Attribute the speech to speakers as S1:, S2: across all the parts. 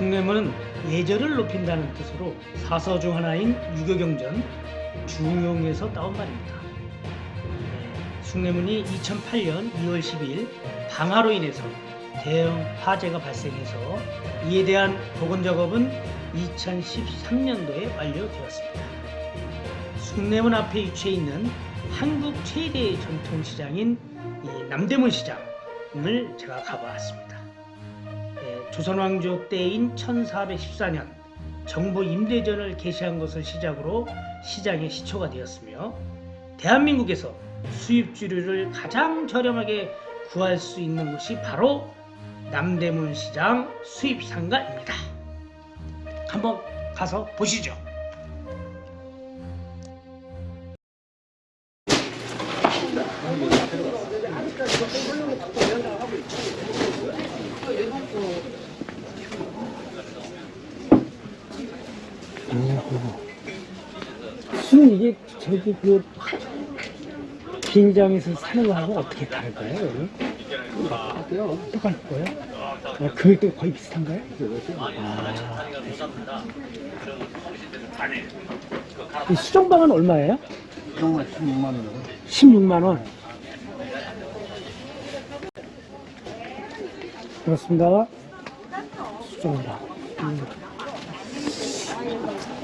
S1: 숭례문은 예절을 높인다는 뜻으로 사서 중 하나인 유교경전 중용에서 따온 말입니다. 네, 숭례문이 2008년 2월 10일 방화로 인해서 대형 화재가 발생해서 이에 대한 복원 작업은 2013년도에 완료되었습니다. 숭례문 앞에 위치해 있는 한국 최대의 전통시장인 이 남대문 시장을 제가 가보았습니다. 예, 조선왕조 때인 1414년 정부 임대전을 개시한 것을 시작으로 시장의 시초가 되었으며 대한민국에서 수입주류를 가장 저렴하게 구할 수 있는 곳이 바로 남대문 시장 수입상가입니다. 한번 가서 보시죠. 무 슨 이게 저기 그 빈장에서 사는 거하고 어떻게 다를까요? 여기? 똑같을 거예요? 아, 금액도 거의 비슷한가요? 아. 이 수정방은 얼마예요?
S2: 그런 16만 원으로.
S1: 16만 원. 그렇습니다. 수정방. 음.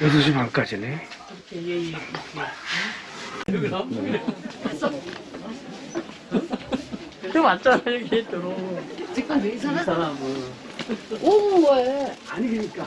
S1: 여덟 시 반까지네.
S3: 좀 왔잖아 여기 들어.
S4: 지금 왜 이상하?
S3: 사람은.
S4: 오, 왜?
S1: 아니 그러니까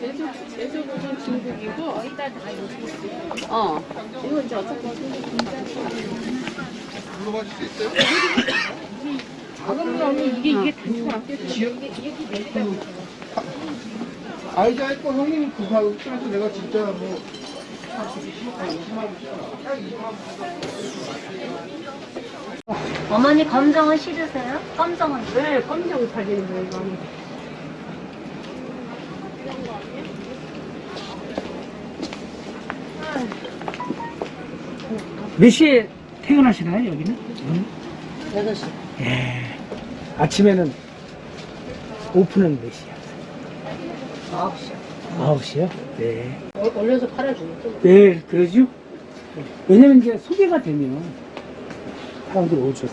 S5: 제주도는 중국이고
S4: 어. 이거 이제 어떻게
S2: 물어봐줄 수 있어요?
S5: 작은 물하면 이게 이게 단추가 안 껴져. 이게 이게 내리다
S2: 알자 했고 형님 그거 하고 그래서 내가 진짜 뭐
S6: 어머니 검정은 싫으세요? 검정은
S5: 네, 검정 살리는 거예요.
S1: 몇 시에 퇴근하시나요 여기는?
S4: 8시.
S1: 예. 아침에는 오픈은 몇 시야?
S4: 9시.
S1: 9시요? 네.
S4: 올려서 팔아주겠죠?
S1: 네, 그러죠. 왜냐면 이제 소개가 되면 사람들이 오죠.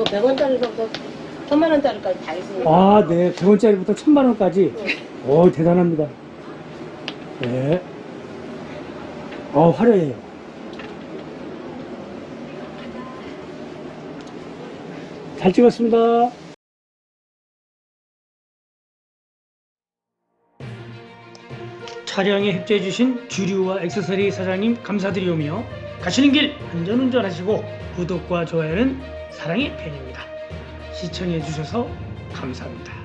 S4: 또 100원짜리부터 1000만원짜리까지 다 있으니까.
S1: 아, 네. 100원짜리부터 1000만원까지. 오, 대단합니다. 네. 어, 화려해요. 잘 찍었습니다. 촬영에 협조해주신 주류와 액세서리 사장님 감사드리오며 가시는 길 안전운전 하시고 구독과 좋아요는 사랑의 편입니다. 시청해주셔서 감사합니다.